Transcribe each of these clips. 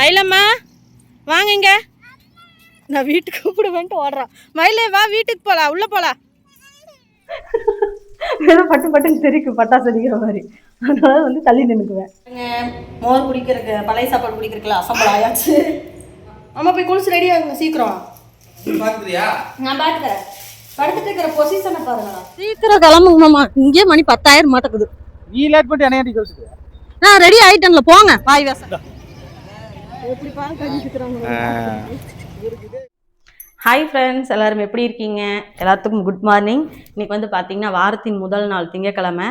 மயிலம்மா வாங்க இங்க நான் வீட்டுக்கு கூப்பிடுவேன்ட்டு ஓடுறான் மயிலே வா வீட்டுக்கு போலாம் உள்ள போலாம். ஏதோ பட்டு பட்டுன்னு தெரிக்கும் பட்டாசு அடிக்கிற மாதிரி. அதனால வந்து தள்ளி நின்னுக்குவேன். மோர் குடிக்கிறதுக்கு பழைய சாப்பாடு குடிக்கிறதுக்குல அசம்பல் ஆயாச்சு. அம்மா போய் குளிச்சு ரெடி ஆகுங்க சீக்கிரம். நான் பாத்துக்கிறேன். படுத்துட்டு இருக்கிற பொசிஷனை பாருங்களா சீக்கிரம் கிளம்புங்க மாமா. இங்கே மணி பத்தாயிரம் மாட்டக்குது நீ லேட் பண்ணிட்டு கழிச்சுட்டு நான் ரெடி ஆயிட்டேன்ல போங்க. வாய் வேசம் பாருங்க ஹாய் ஃப்ரெண்ட்ஸ் எல்லாரும் எப்படி இருக்கீங்க? எல்லாத்துக்கும் குட் மார்னிங் இன்னைக்கு வந்து பார்த்தீங்கன்னா வாரத்தின் முதல் நாள் திங்கக்கிழமை.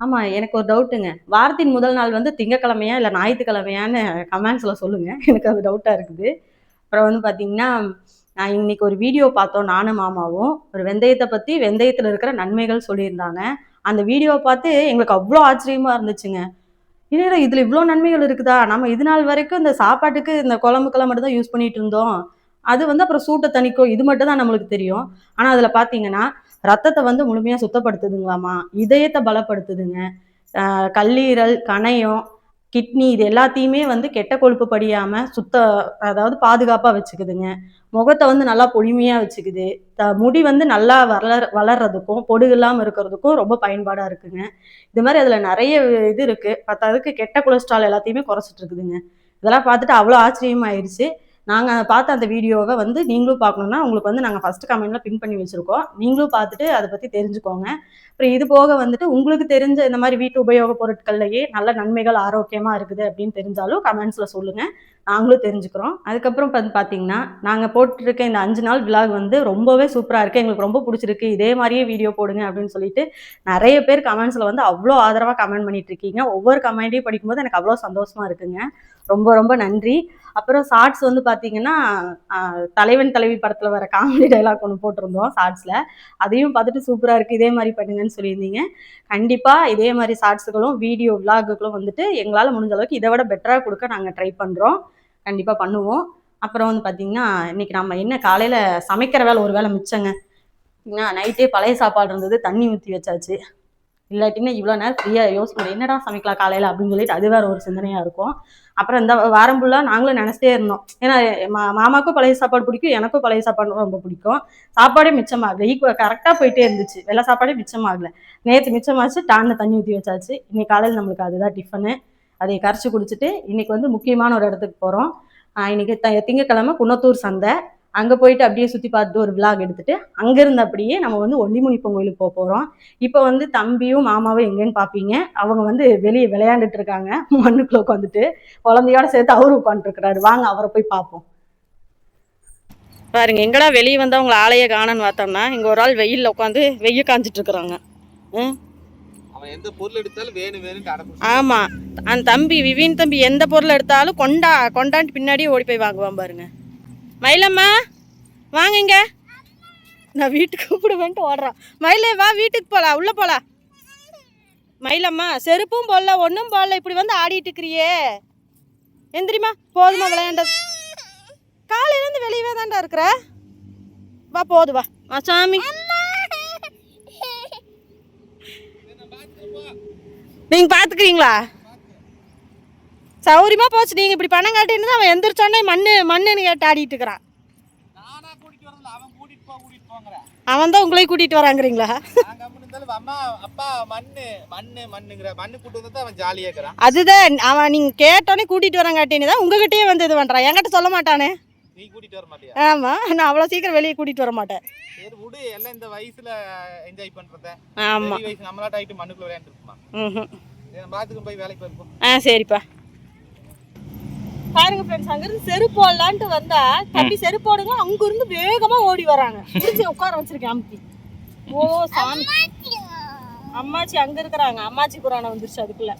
ஆமாம் எனக்கு ஒரு டவுட்டுங்க வாரத்தின் முதல் நாள் வந்து திங்கக்கிழமையா இல்லை ஞாயிற்றுக்கிழமையான்னு கமெண்ட்ஸில் சொல்லுங்கள் எனக்கு அது டவுட்டாக இருக்குது. அப்புறம் வந்து பார்த்தீங்கன்னா நான் இன்னைக்கு ஒரு வீடியோ பார்த்தோம் நானும் மாமாவும். ஒரு வெந்தயத்தை பற்றி வெந்தயத்தில் இருக்கிற நன்மைகள் சொல்லியிருந்தாங்க. அந்த வீடியோவை பார்த்து எங்களுக்கு அவ்வளோ ஆச்சரியமாக இருந்துச்சுங்க. என்னடா இதில் இவ்வளோ நன்மைகள் இருக்குதா? நம்ம இது நாள் வரைக்கும் இந்த சாப்பாட்டுக்கு இந்த குழம்புக்கெல்லாம் மட்டும் தான் யூஸ் பண்ணிட்டு இருந்தோம். அது வந்து அப்புறம் சூட்டை தணிக்கும் இது மட்டும் தான் நம்மளுக்கு தெரியும். ஆனால் அதில் பார்த்தீங்கன்னா ரத்தத்தை வந்து முழுமையாக சுத்தப்படுத்துதுங்களாமா? இதயத்தை பலப்படுத்துதுங்க. கல்லீரல் கணையம் கிட்னி இது எல்லாத்தையுமே வந்து கெட்ட கொழுப்பு படியாமல் சுத்த அதாவது பாதுகாப்பாக வச்சுக்குதுங்க. முகத்தை வந்து நல்லா பொழுமையாக வச்சுக்குது. த முடி வந்து நல்லா வளர் வளர்றதுக்கும் பொடுகு இல்லாமல் இருக்கிறதுக்கும் ரொம்ப பயன்பாடாக இருக்குங்க. இது மாதிரி அதில் நிறைய இது இருக்குது பத்தாவதுக்கு கெட்ட கொலஸ்ட்ரால் எல்லாத்தையுமே குறைச்சிட்டு இருக்குதுங்க. இதெல்லாம் பார்த்துட்டு அவ்வளோ ஆச்சரியமாயிருச்சு. நாங்கள் பார்த்த அந்த வீடியோவை வந்து நீங்களும் பார்க்கணுன்னா உங்களுக்கு வந்து நாங்கள் ஃபஸ்ட்டு கமெண்ட்டில் பின் பண்ணி வச்சுருக்கோம். நீங்களும் பார்த்துட்டு அதை பற்றி தெரிஞ்சுக்கோங்க. அப்புறம் இது போக வந்துட்டு உங்களுக்கு தெரிஞ்ச இந்த மாதிரி வீட்டு உபயோக பொருட்கள்லையே நல்ல நன்மைகள் ஆரோக்கியமாக இருக்குது அப்படின்னு தெரிஞ்சாலும் கமெண்ட்ஸில் சொல்லுங்கள் நாங்களும் தெரிஞ்சுக்கிறோம். அதுக்கப்புறம் வந்து பார்த்தீங்கன்னா நாங்கள் போட்டிருக்க இந்த அஞ்சு நாள் விழாக் வந்து ரொம்பவே சூப்பராக இருக்குது எங்களுக்கு ரொம்ப பிடிச்சிருக்கு. இதே மாதிரியே வீடியோ போடுங்க அப்படின்னு சொல்லிட்டு நிறைய பேர் கமெண்ட்ஸில் வந்து அவ்வளோ ஆதரவாக கமெண்ட் பண்ணிட்டு இருக்கீங்க. ஒவ்வொரு கமெண்ட்டையும் படிக்கும்போது எனக்கு அவ்வளோ சந்தோஷமா இருக்குங்க. ரொம்ப ரொம்ப நன்றி. அப்புறம் ஷார்ட்ஸ் வந்து பார்த்தீங்கன்னா தலைவன் தலைவி படத்தில் வர காமெடி டைலாக் ஒன்று போட்டிருந்தோம் ஷார்ட்ஸில் அதையும் பார்த்துட்டு சூப்பராக இருக்குது இதே மாதிரி பண்ணுங்கன்னு சொல்லியிருந்தீங்க. கண்டிப்பாக இதே மாதிரி ஷார்ட்ஸுகளும் வீடியோ விலாகுகளும் வந்துட்டு எங்களால் முடிஞ்ச அளவுக்கு இதை விட பெட்டராக கொடுக்க நாங்கள் ட்ரை பண்ணுறோம் கண்டிப்பாக பண்ணுவோம். அப்புறம் வந்து பார்த்தீங்கன்னா இன்றைக்கி நம்ம என்ன காலையில் சமைக்கிற வேலை ஒரு வேலை மிச்சங்க. நைட்டே பழைய சாப்பாடு இருந்தது தண்ணி ஊற்றி வச்சாச்சு. இல்லாட்டின்னா இவ்வளோ நேரம் ஃப்ரீயாக யோசிக்கணும் என்னடா சமைக்கலாம் காலையில் அப்படின்னு சொல்லிட்டு அது வேற ஒரு சிந்தனையாக இருக்கும். அப்புறம் இந்த வாரம் ஃபுல்லாக நாங்களும் நினச்சிட்டே இருந்தோம். ஏன்னா மா மாமாக்கும் பழைய சாப்பாடு பிடிக்கும் எனக்கும் பழைய சாப்பாடு ரொம்ப பிடிக்கும். சாப்பாடே மிச்சமாகல. ஈக்குவல் கரெக்டாக போயிட்டே இருந்துச்சு. வெள்ளை சாப்பாடே மிச்சமாகல. நேற்று மிச்சமாச்சு டான்னு தண்ணி ஊற்றி வச்சாச்சு. இன்னைக்கு காலையில் நம்மளுக்கு அதுதான் டிஃபனு அதை கரைச்சி குடிச்சிட்டு இன்னைக்கு வந்து முக்கியமான ஒரு இடத்துக்கு போகிறோம் இன்னைக்கு த திங்கக்கிழமை குன்னத்தூர் சந்தை. அங்கே போயிட்டு அப்படியே சுற்றி பார்த்துட்டு ஒரு விலாக் எடுத்துட்டு அங்கேருந்து அப்படியே நம்ம வந்து ஒண்டிமுனிப்பன் கோயிலுக்கு போக போகிறோம் இப்போ வந்து தம்பியும் மாமாவும் எங்கேன்னு பார்ப்பீங்க அவங்க வந்து வெளியே விளையாண்டுட்டு இருக்காங்க. மண்ணுக்குள்ளே உட்காந்துட்டு குழந்தையோட சேர்த்து அவரும் உட்காந்துருக்கிறாரு வாங்க அவரை போய் பார்ப்போம் பாருங்க எங்கடா வெளியே வந்து அவங்கள ஆளையே காணன்னு பார்த்தோம்னா இங்கே ஒரு ஆள் வெயிலில் உட்காந்து வெய்ய காஞ்சிட்டு இருக்கிறாங்க. எந்த பொருள் எடுத்தாலும் வேணும் வேணும் ஆமாம் அந்த தம்பி விவின் தம்பி எந்த பொருள் எடுத்தாலும் கொண்டா கொண்டான்ட்டு பின்னாடியே ஓடி போய் வாங்குவான் பாருங்க. மயிலம்மா வாங்க இங்க. நான் வீட்டுக்கு கூப்பிடுவேன்ட்டு ஓடுறான். மயிலே வா வீட்டுக்கு போகலாம் உள்ளே போகலாம் மயிலம்மா செருப்பும் போடல ஒன்றும் போடல இப்படி வந்து ஆடிட்டு இருக்கிறியே. எந்திரிமா போதுமா விளையாண்டது காலையிலேருந்து வெளியவே தான்டா இருக்கிற. வா போது வா. வா சாமி. நீங்கள் பார்த்துக்கிறீங்களா சௌரியமாக போச்சு. நீங்கள் இப்படி பணம் காட்டின்னு அவன் எந்திரிச்சோடனே மண்ணு மண்ணுன்னு கேட்டு ஆடிட்டு இருக்கிறான். கூட்டிட்டு அவன் கூட்டிட்டு கூட்டிட்டு தான் உங்களையும் கூட்டிகிட்டு வராங்கிறீங்களா? நாங்க அப்படி இருந்தாலும் அம்மா அப்பா மண்ணு மண்ணு மண்ணுங்கிற மண்ணு கூட்டு வந்தா அவன் ஜாலியா இருக்கிறான். அதுதான். அவன் நீங்கள் கேட்டோன்னே கூட்டிகிட்டு வராங்காட்டின்னு தான் உங்ககிட்டயே வந்து இது பண்ணுறான் என்கிட்ட சொல்ல மாட்டானே. நீ கூட்டிட்டு வர மாட்டியா? ஆமாம் நான் அவ்வளோ சீக்கிரம் வெளியே கூட்டிகிட்டு வர மாட்டேன். சரி விடு எல்லாம் இந்த வயசுல என்ஜாய் பண்றத. வயசு நம்மளாட்ட ஆயிட்டு மண்ணுக்குள்ள விளையாண்டு இருக்குமா ம் பாத்துக்கு போய் வேலைக்கு போயிருப்போம் ஆ சரிப்பா. பாருங்க ஃப்ரெண்ட்ஸ் அங்கிருந்து செருப்பு போடலான்ட்டு வந்தா தம்பி செருப்பு போடுங்க அங்க இருந்து வேகமா ஓடி வராங்க. உட்கார வச்சிருக்கேன் ஓ சாமி. அம்மாச்சி அங்க இருக்கிறாங்க. அம்மாச்சி புராணம் வந்துருச்சு அதுக்குள்ள.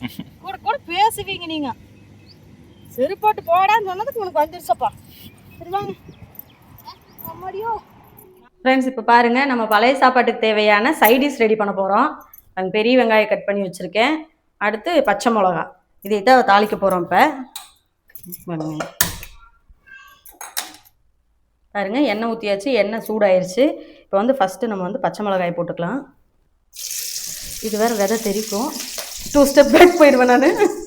கூட கூட பேசுவீங்க நீங்க. செருப்போட்டு போடான்னு சொன்னதுக்கு உனக்கு வந்துருச்சப்பா சரி வாங்க. அம்மாடியோ. ஃப்ரெண்ட்ஸ் இப்போ பாருங்க நம்ம பழைய சாப்பாட்டுக்கு தேவையான சைடிஷ் ரெடி பண்ண போகிறோம் அங்கே பெரிய வெங்காயம் கட் பண்ணி வச்சுருக்கேன். அடுத்து பச்சை மிளகா. இதை தான் தாளிக்க போகிறோம் இப்போ. பாருங்க பாருங்க எண்ணெய் ஊற்றியாச்சு எண்ணெய் சூடாயிருச்சு. இப்போ வந்து ஃபஸ்ட்டு நம்ம வந்து பச்சை மிளகாய் போட்டுக்கலாம். இது வேறு விதை தெரிக்கும். டூ ஸ்டெப் பேக் போயிடுவேன் நான்.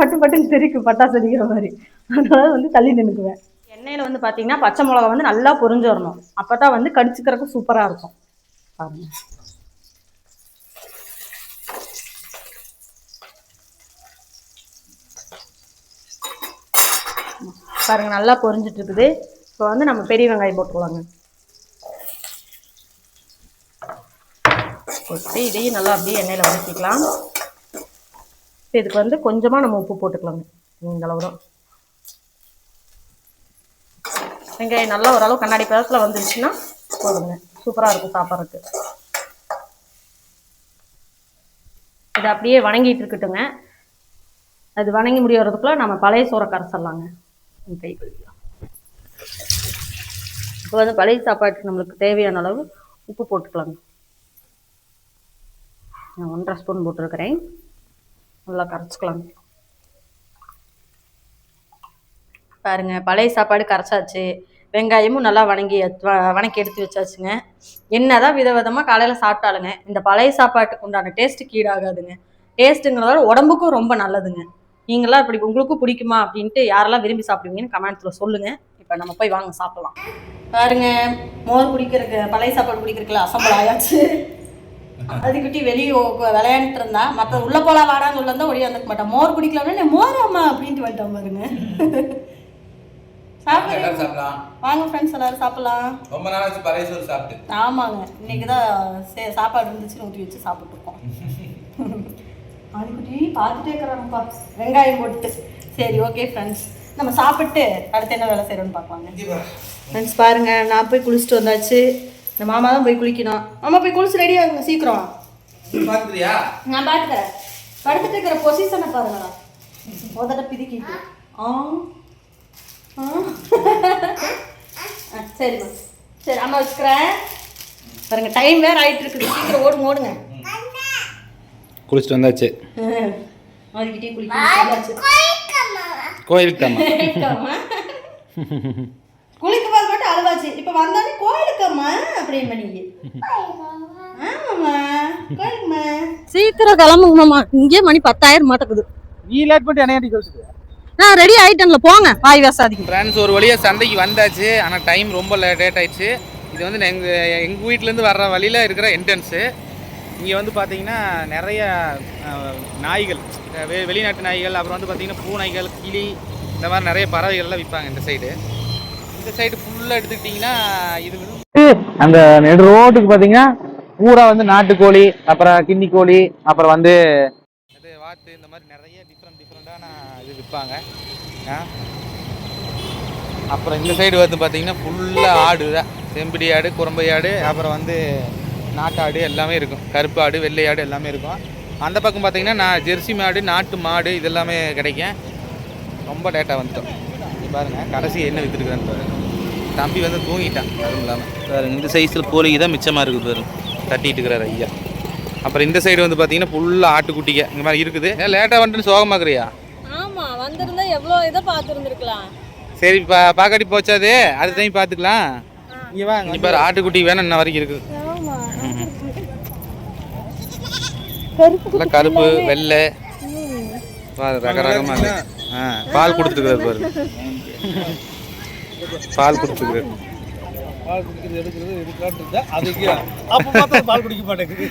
பட்டு பட்டுன்னு தெரிக்கும் பட்டாசு அடிக்கிற மாதிரி. அதனால வந்து தள்ளி நின்றுக்குவேன் எண்ணெயில் வந்து பார்த்தீங்கன்னா பச்சை மிளகா வந்து நல்லா பொரிஞ்சு வரணும். அப்போ தான் வந்து கடிச்சுக்கிறதுக்கு சூப்பராக இருக்கும். பாருங்க பாருங்க நல்லா பொரிஞ்சிட்டு இருக்குது. இப்போ வந்து நம்ம பெரிய வெங்காயம் போட்டுக்கலாங்க. போட்டு இதையும் நல்லா அப்படியே எண்ணெயில் வதக்கிக்கலாம். இப்போ இதுக்கு வந்து கொஞ்சமாக நம்ம உப்பு போட்டுக்கலாங்க. இந்த அளவு தான். வெங்காயம் நல்லா ஓரளவு கண்ணாடி பதத்தில் வந்துருச்சுன்னா போதுங்க. சூப்பராக இருக்கும் சாப்பிட்றதுக்கு. இது அப்படியே வணங்கிட்டு இருக்கட்டுங்க. அது வணங்கி முடியறதுக்குள்ள நம்ம பழைய சோறை கரைசல்லாங்க கை இப்போ வந்து பழைய சாப்பாட்டுக்கு நம்மளுக்கு தேவையான அளவு உப்பு போட்டுக்கலாங்க. நான் ஒன்றரை ஸ்பூன் போட்டிருக்கிறேன். நல்லா கரைச்சிக்கலாங்க பாருங்க பழைய சாப்பாடு கரைச்சாச்சு. வெங்காயமும் நல்லா வணங்கி வ- வணக்கி எடுத்து வச்சாச்சுங்க. என்னதான் விதவிதமாக காலையில் சாப்பிட்டாலுங்க இந்த பழைய சாப்பாட்டுக்கு உண்டான டேஸ்ட்டு கீடாகாதுங்க டேஸ்ட்டுங்கிறதால உடம்புக்கும் ரொம்ப நல்லதுங்க. நீங்களாம் இப்படி உங்களுக்கும் பிடிக்குமா அப்படின்ட்டு யாரெல்லாம் விரும்பி சாப்பிடுவீங்கன்னு கமெண்ட்ஸில் சொல்லுங்கள் இப்போ நம்ம போய் வாங்க சாப்பிடலாம். பாருங்க மோர் குடிக்கிறதுக்கு பழைய சாப்பாடு குடிக்கிறதுக்குல அசம்பல் ஆயாச்சு. அதுக்கிட்டி வெளியே விளையாண்டுட்டு இருந்தா மற்ற உள்ள போலாம் வாடான்னு உள்ள இருந்தா ஒடியாந்துக்க மாட்டான் மோர் குடிக்கலாம்னா மோர் அம்மா அப்படின்ட்டு வந்துட்டான் பாருங்க. வாங்க ஃப்ரெண்ட்ஸ் எல்லாரும் சாப்பிடலாம். ரொம்ப நாள் ஆச்சு பழைய சோறு சாப்பிட்டு. ஆமாங்க. இன்னைக்கு தான் சாப்பாடு இருந்துச்சுன்னு ஊற்றி வச்சு சாப்பிட்டுருக்கோம். அதுக்குட்டி பார்த்துட்டே இருக்கிறாங்கப்பா. வெங்காயம் போட்டு சரி ஓகே ஃப்ரெண்ட்ஸ் நம்ம சாப்பிட்டு அடுத்து என்ன வேலை செய்யறோம்னு பார்க்கலாங்க. ஃப்ரெண்ட்ஸ் பாருங்க. நான் போய் குளிச்சுட்டு வந்தாச்சு. இந்த மாமா தான் போய் குளிக்கணும். மாமா போய் குளிச்சு ரெடி ஆகுங்க சீக்கிரம். பாக்குறியா நான் பார்த்துக்கிறேன் படுத்துட்டு இருக்கிற பொசிஷனை பாருங்களா உதட்ட பிதுக்கிட்டு. ஆ சரிம்மா சரி அம்மா வச்சுக்கிறேன். பாருங்க டைம் வேற ஆயிட்டு இருக்குது. சீக்கிரம் ஓடுங்க ஓடுங்க. குளிச்சுட்டு வந்தாச்சு. அதுக்கிட்டே குளிக்க கோயிலுக்கு தாம்மா குளிக்க போது மட்டும் அழுவாச்சு இப்ப வந்தானே கோயிலுக்கம்மா அப்படின்னு ஆமாம்மா சீக்கிரம் கிளம்புங்க மாமா இங்கே மணி பத்தாயிரம் மாட்டக்குது நீ லேட் பண்ணிட்டு என்ன யோசிச்சு நான் ரெடி ஆயிட்டேன்ல போங்க. வாய் வேசாதீங்க ஃப்ரெண்ட்ஸ் ஒரு வழியாக சந்தைக்கு வந்தாச்சு. ஆனால் டைம் ரொம்ப லேட் ஆயிடுச்சு. இது வந்து எங்கள் எங்கள் வீட்டிலேருந்து வர்ற வழியில் இருக்கிற என்ட்ரன்ஸு இங்கே வந்து பார்த்தீங்கன்னா நிறைய நாய்கள் வெ வெளிநாட்டு நாய்கள் அப்புறம் வந்து பார்த்தீங்கன்னா பூனைகள் கிளி இந்த மாதிரி நிறைய பறவைகள்லாம் விற்பாங்க இந்த சைடு இந்த சைடு எடுத்துக்கிட்டிங்கன்னா இது அந்த நெடு ரோட்டுக்கு பார்த்தீங்கன்னா பூரா வந்து நாட்டுக்கோழி அப்புறம் கிண்ணி கோழி அப்புறம் வந்து இது வாத்து இந்த மாதிரி நிறைய டிஃப்ரெண்ட் டிஃப்ரெண்ட்டான இது விற்பாங்க. அப்புறம் இந்த சைடு வந்து பார்த்தீங்கன்னா ஃபுல்லாக ஆடு தான். செம்பிடி ஆடு குரம்பை ஆடு அப்புறம் வந்து நாட்டாடு எல்லாமே இருக்கும். கருப்பு ஆடு வெள்ளை ஆடு எல்லாமே இருக்கும். அந்த பக்கம் பார்த்தீங்கன்னா நான் ஜெர்சி மாடு நாட்டு மாடு இதெல்லாமே கிடைக்கும். ரொம்ப லேட்டாக வந்துட்டோம். இங்க பாருங்க கடைசி என்ன விற்றுருக்குறான்னு பாருங்க. தம்பி வந்து தூங்கிட்டான் அதுவும் இல்லாமல் பாருங்க இந்த சைஸில் கோழிக்கு தான் மிச்சமாக இருக்குது பாருங்க. தட்டிட்டு இருக்கிறார் ஐயா. அப்புறம் இந்த சைடு வந்து பார்த்தீங்கன்னா ஃபுல்லாக ஆட்டுக்குட்டிங்க. இந்த மாதிரி இருக்குது. ஏன் லேட்டாக வந்துட்டு சோகமாக்குறியா? ஆமா வந்திருந்தா எவ்வளோ இதை பார்த்துருந்துருக்கலாம். சரி பா பாக்காட்டி போச்சாது அடுத்த டைம் பார்த்துக்கலாம். இங்கே வா இங்கே பாரு ஆட்டுக்குட்டி வேணும் இன்ன வரைக்கும் இருக்குது. கருப்பு வெள்ளை. பாரு ரக ரகமா இருக்கு. ஆ பால் கொடுத்துருக்குறாரு பாரு. பால் கொடுத்துருக்குறாரு பால் குடிக்கிறது எடுக்கிறது எடுக்கலான்ட்டு இருந்தா அதுக்கு அப்போ பார்த்தா பால் குடிக்க மாட்டேங்குது.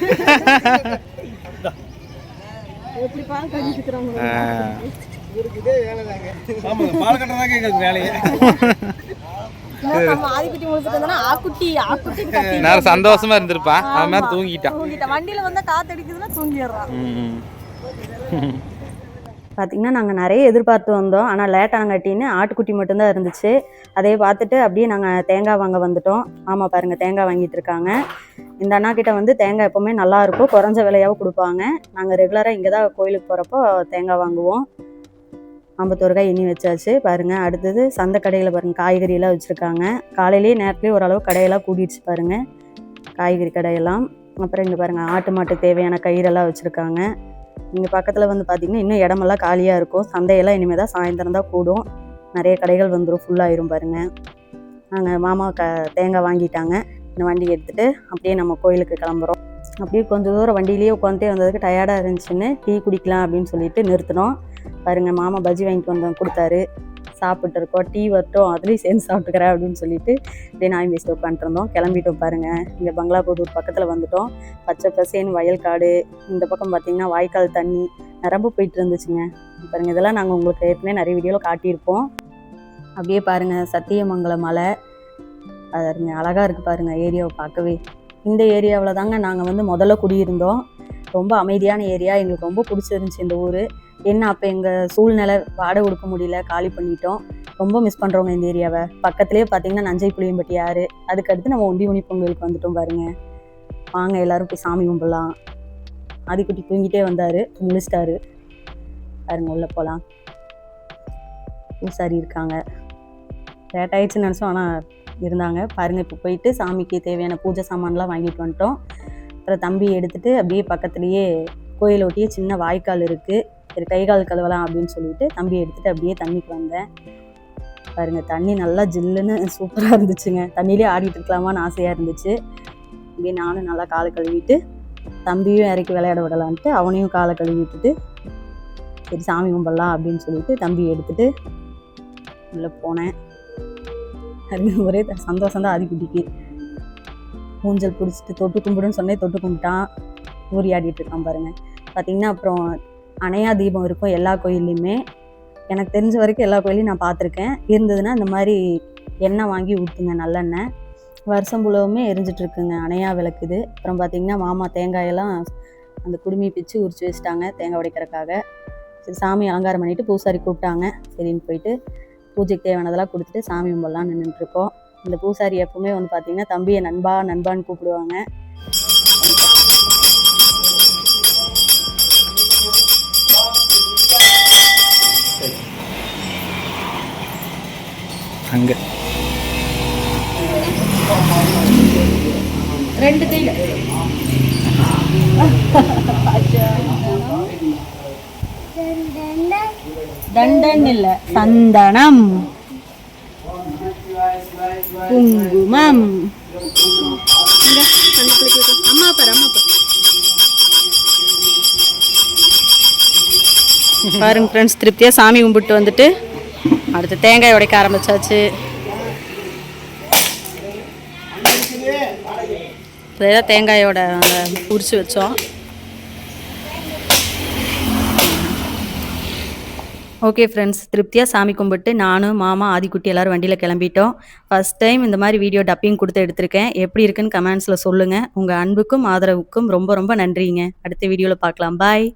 ஆமாங்க பால் கட்டுறதாங்க எங்களுக்கு வேலையே. ஆதிக்குட்டி முடிச்சுட்டு வந்தோன்னா ஆக்குட்டி ஆக்குட்டி நேரம் சந்தோஷமா இருந்திருப்பான் அவன் மாதிரி தூங்கிட்டான் தூங்கிட்ட. வண்டியில வந்தா காத்தடிக்குதுன்னா தூங்கிடுறான் ம். பார்த்திங்கன்னா நாங்கள் நிறைய எதிர்பார்த்து வந்தோம். ஆனால் லேட்டானங்காட்டின்னு ஆட்டுக்குட்டி மட்டும்தான் இருந்துச்சு. அதையே பார்த்துட்டு அப்படியே நாங்கள் தேங்காய் வாங்க வந்துட்டோம். ஆமாம் பாருங்கள் தேங்காய் வாங்கிட்டு இருக்காங்க. இந்த அண்ணா கிட்ட வந்து தேங்காய் எப்போவுமே நல்லா இருக்கும். குறைஞ்ச விலையாகவும் கொடுப்பாங்க. நாங்கள் ரெகுலராக இங்கே தான் கோயிலுக்கு போகிறப்போ தேங்காய் வாங்குவோம். ஐம்பத்தோரு காய் எண்ணி வச்சாச்சு. பாருங்கள் அடுத்தது சந்தை கடையில் பாருங்கள் காய்கறியெல்லாம் வச்சுருக்காங்க. காலையிலேயே நேரத்துலேயே ஓரளவு கடையெல்லாம் கூடிடுச்சு பாருங்கள் காய்கறி கடையெல்லாம். அப்புறம் இங்கே பாருங்கள் ஆட்டு மாட்டுக்கு தேவையான கயிறெல்லாம் வச்சுருக்காங்க. இங்கே பக்கத்தில் வந்து பார்த்திங்கன்னா இன்னும் இடமெல்லாம் காலியாக இருக்கும். சந்தையெல்லாம் இனிமேல் தான் சாயந்தரம் தான் கூடும். நிறைய கடைகள் வந்துடும் ஃபுல்லாகிரும் பாருங்க. நாங்கள் மாமா க தேங்காய் வாங்கிட்டாங்க. இந்த வண்டி எடுத்துகிட்டு அப்படியே நம்ம கோயிலுக்கு கிளம்புறோம். அப்படியே கொஞ்சம் தூரம் வண்டியிலேயே உட்காந்துட்டே வந்ததுக்கு டயர்டாக இருந்துச்சுன்னு டீ குடிக்கலாம் அப்படின்னு சொல்லிட்டு நிறுத்தினோம். பாருங்க மாமா பஜ்ஜி வாங்கிட்டு வந்து கொடுத்தாரு. சாப்பிட்டு இருக்கோம் டீ வரட்டும் அதுலேயும் சேர்ந்து சாப்பிட்டுக்கிறேன் அப்படின்னு சொல்லிட்டு அப்படியே நாய் பேசி உட்காந்துருந்தோம். கிளம்பிட்டோம் பாருங்க. இங்கே பங்களாபுதூர் பக்கத்தில் வந்துட்டோம். பச்சை பசேன்னு வயல் காடு இந்த பக்கம் பார்த்தீங்கன்னா வாய்க்கால் தண்ணி நிரம்ப போயிட்டு இருந்துச்சுங்க. பாருங்க இதெல்லாம் நாங்கள் உங்களுக்கு ஏற்கனவே நிறைய வீடியோவில் காட்டியிருப்போம். அப்படியே பாருங்க சத்தியமங்கலம் மலை. அது அழகாக இருக்குது பாருங்க ஏரியாவை பார்க்கவே. இந்த ஏரியாவில் தாங்க நாங்கள் வந்து முதல்ல குடியிருந்தோம். ரொம்ப அமைதியான ஏரியா எங்களுக்கு ரொம்ப பிடிச்சிருந்துச்சி இந்த ஊர். என்ன அப்போ எங்கள் சூழ்நிலை வாடகை கொடுக்க முடியல காலி பண்ணிட்டோம். ரொம்ப மிஸ் பண்ணுறவங்க இந்த ஏரியாவை பக்கத்துலேயே பார்த்தீங்கன்னா நஞ்சை புளியம்பட்டி ஆறு. அதுக்கடுத்து நம்ம ஒண்டி உனி பொங்கலுக்கு வந்துட்டோம் பாருங்க. வாங்க எல்லாரும் போய் சாமி கும்பிடலாம். ஆதிக்குட்டி தூங்கிட்டே வந்தார். முழிச்சிட்டாரு. பாருங்க உள்ளே போகலாம் பூசாரி இருக்காங்க. லேட் ஆயிடுச்சுன்னு நினச்சோம் ஆனால் இருந்தாங்க. பாருங்க இப்போ போயிட்டு சாமிக்கு தேவையான பூஜை சாமான்லாம் வாங்கிட்டு வந்துட்டோம். அப்புறம் தம்பி எடுத்துட்டு அப்படியே பக்கத்துலேயே கோயில் ஒட்டியே சின்ன வாய்க்கால் இருக்குது சரி கை கால் கழுவலாம் அப்படின்னு சொல்லிட்டு தம்பி எடுத்துகிட்டு அப்படியே தண்ணிக்கு வந்தேன். பாருங்க தண்ணி நல்லா ஜில்லுன்னு சூப்பராக இருந்துச்சுங்க. தண்ணியிலே ஆடிட்டு இருக்கலாமான்னு ஆசையாக இருந்துச்சு. அப்படியே நானும் நல்லா காலை கழுவிட்டு தம்பியும் இறக்கி விளையாட விடலான்ட்டு அவனையும் காலை கழுவி விட்டுட்டு சரி சாமி கும்பிடலாம் அப்படின்னு சொல்லிட்டு தம்பி எடுத்துட்டு உள்ளே போனேன். அது ஒரே சந்தோஷம் தான் ஆதிக்குட்டிக்கு. ஊஞ்சல் பிடிச்சிட்டு தொட்டு கும்பிடுன்னு சொன்னே தொட்டு கும்பிட்டான். ஊறி ஆடிட்டு இருக்கான் பாருங்க. பார்த்தீங்கன்னா அப்புறம் அணையா தீபம் இருக்கும் எல்லா கோயில்லையுமே. எனக்கு தெரிஞ்ச வரைக்கும் எல்லா கோயிலையும் நான் பார்த்துருக்கேன். இருந்ததுன்னா இந்த மாதிரி எண்ணெய் வாங்கி ஊற்றுங்க நல்லெண்ணெய். வருஷம் புலவுமே எரிஞ்சிட்டு இருக்குங்க அணையா விளக்குது. அப்புறம் பார்த்தீங்கன்னா மாமா தேங்காயெல்லாம் அந்த குடுமி பிச்சு உரிச்சு வச்சுட்டாங்க தேங்காய் உடைக்கிறக்காக சரி சாமி அலங்காரம் பண்ணிட்டு பூசாரி கூப்பிட்டாங்க. சரின்னு போயிட்டு பூஜைக்கு தேவையானதெல்லாம் கொடுத்துட்டு சாமி கும்பிடலாம் நின்றுட்டுருக்கோம் இந்த பூசாரி எப்பவுமே வந்து பார்த்தீங்கன்னா தம்பியை நண்பா நண்பான்னு கூப்பிடுவாங்க. ரெண்டு கையில் தண்டன் இல்ல. சந்தனம். குங்குமம். அம்மா பாரு அம்மா பாரு பாருங்க ஃப்ரெண்ட்ஸ் திருப்தியாக சாமி கும்பிட்டு வந்துட்டு அடுத்து தேங்காய் உடைக்க ஆரம்பிச்சாச்சு. இதான் தேங்காயோட உரிச்சு வச்சோம். ஓகே ஃப்ரெண்ட்ஸ் திருப்தியாக சாமி கும்பிட்டு நானும் மாமா ஆதிக்குட்டி எல்லோரும் வண்டியில் கிளம்பிட்டோம். ஃபர்ஸ்ட் டைம் இந்த மாதிரி வீடியோ டப்பிங் கொடுத்து எடுத்திருக்கேன். எப்படி இருக்குன்னு கமெண்ட்ஸில் சொல்லுங்கள் உங்கள் அன்புக்கும் ஆதரவுக்கும் ரொம்ப ரொம்ப நன்றிங்க. அடுத்த வீடியோவில் பார்க்கலாம். பாய்